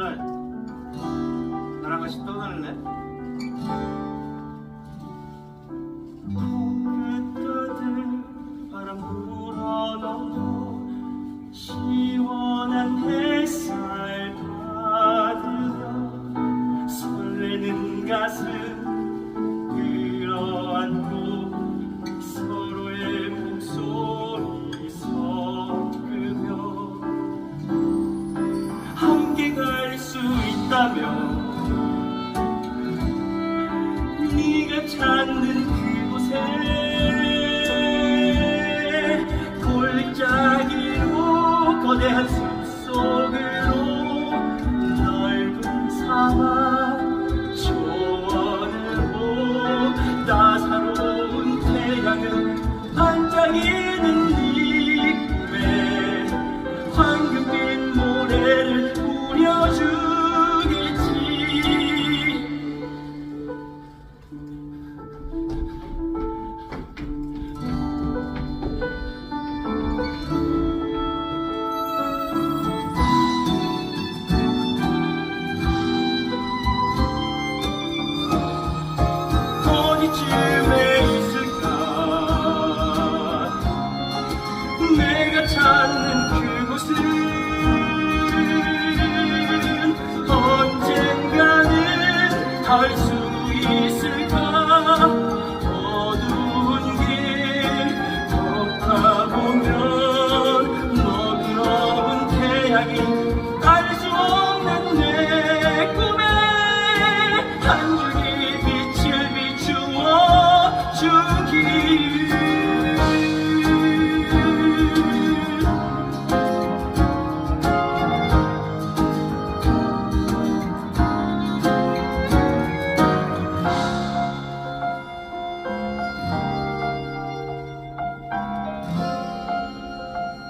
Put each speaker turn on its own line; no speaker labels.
토요일날 나랑 같이 떠날래? 코끝가득 바람 불어넣어 시원한 햇살 받으며 설레는 가슴 있다면 네가 찾는 그곳에 골짜기로 거대한 숲속으로 넓은 사막 초원으로 따사로운 태양은 반짝이는 네 꿈에 황금빛 모래를 뿌려주 살 수 있을까? 어두운 길 걷다 보면 너그러운 태양이